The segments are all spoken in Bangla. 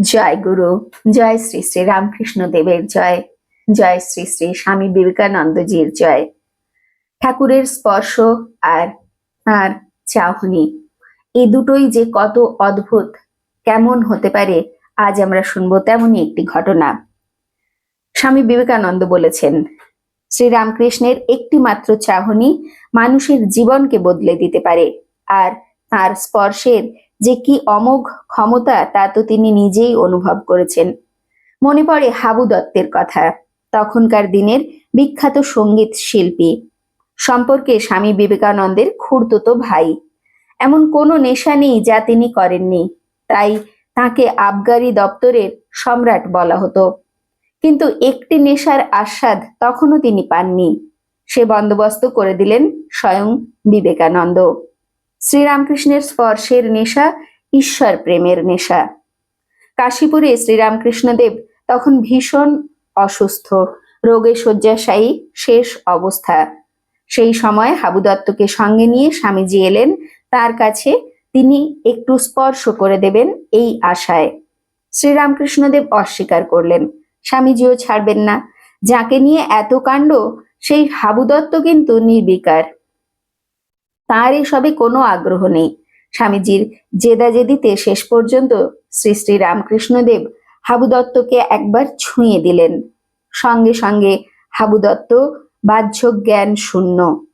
জয় গুরু, জয় শ্রী শ্রী রামকৃষ্ণ দেবের জয় জয় শ্রী শ্রী স্বামী বিবেকানন্দজির জয়। ঠাকুরের স্পর্শ আর তার চাহনি, এই দুটোই যে কত অদ্ভুত, কেমন হতে পারে আজ আমরা শুনব তেমনই একটি ঘটনা। স্বামী বিবেকানন্দ বলেছেন শ্রীরামকৃষ্ণের একটি মাত্র চাহনি মানুষের জীবনকে বদলে দিতে পারে, আর তার স্পর্শের যে কি অমোঘ ক্ষমতা তা তো তিনি নিজেই অনুভব করেছেন। মনে পড়ে হাবু দত্তের কথা। তখনকার দিনের বিখ্যাত সংগীত শিল্পী। সম্পর্কে স্বামী বিবেকানন্দের খুড়তুতো ভাই। এমন কোনো নেশা নেই যা তিনি করেননি। তাই তাকে আবগারি দপ্তরের সম্রাট বলা হতো। কিন্তু একটি নেশার আস্বাদ তখনও তিনি পাননি। সে বন্দোবস্ত করে দিলেন স্বয়ং বিবেকানন্দ। শ্রীরামকৃষ্ণের স্পর্শের নেশা, ঈশ্বর প্রেমের নেশা। কাশীপুরে শ্রীরামকৃষ্ণদেব তখন ভীষণ অসুস্থ, রোগে শয্যাশায়ী, শেষ অবস্থা। সেই সময় হাবু দত্তকে সঙ্গে নিয়ে স্বামীজি এলেন, তার কাছে তিনি একটু স্পর্শ করে দেবেন এই আশায়। শ্রীরামকৃষ্ণদেব অস্বীকার করলেন, স্বামীজিও ছাড়বেন না, যাকে নিয়ে এত কাণ্ড, সেই হাবু দত্ত কিন্তু নির্বিকার। তার এসবে কোনো আগ্রহ নেই। স্বামীজির জেদাজেদিতে শেষ পর্যন্ত শ্রী শ্রী রামকৃষ্ণদেব হাবু দত্তকে একবার ছুঁয়ে দিলেন। সঙ্গে সঙ্গে হাবু দত্ত বাহ্য জ্ঞান শূন্য।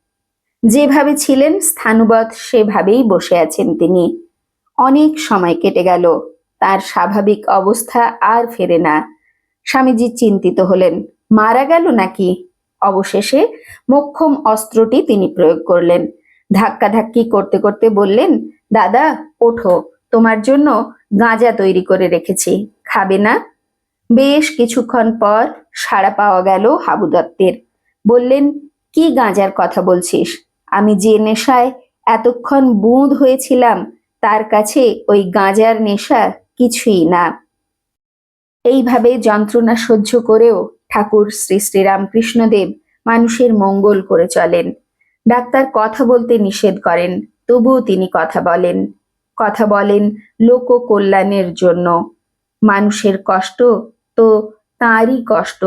যেভাবে ছিলেন স্থানুবৎ, সেভাবেই বসে আছেন তিনি। অনেক সময় কেটে গেল, তার স্বাভাবিক অবস্থা আর ফেরে না। স্বামীজি চিন্তিত হলেন, মারা গেল নাকি? অবশেষে মোক্ষম অস্ত্রটি তিনি প্রয়োগ করলেন। ধাক্কাধাক্কি করতে করতে বললেন, দাদা, ওঠো, তোমার জন্য গাঁজা তৈরি করে রেখেছি, খাবে না? বেশ কিছুক্ষণ পর সাড়া পাওয়া গেল হাবু দত্তের। বললেন, কি গাঁজার কথা বলছিস? আমি যে নেশায় এতক্ষণ বুঁদ হয়েছিলাম, তার কাছে ওই গাঁজার নেশা কিছুই না। এইভাবে যন্ত্রণা সহ্য করেও ঠাকুর শ্রী শ্রীরামকৃষ্ণদেব মানুষের মঙ্গল করে চলেন। ডাক্তার কথা বলতে নিষেধ করেন, তবুও তিনি কথা বলেন। কথা বলেন লোক কল্যাণের জন্য। মানুষের কষ্ট তো তাঁরই কষ্ট।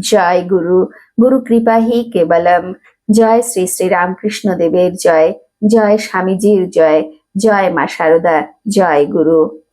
জয় গুরু গুরু কৃপাহি কেবলম। জয় শ্রী শ্রী রামকৃষ্ণ দেবের জয়। জয় স্বামীজির জয়। জয় মা শারদা জয় গুরু।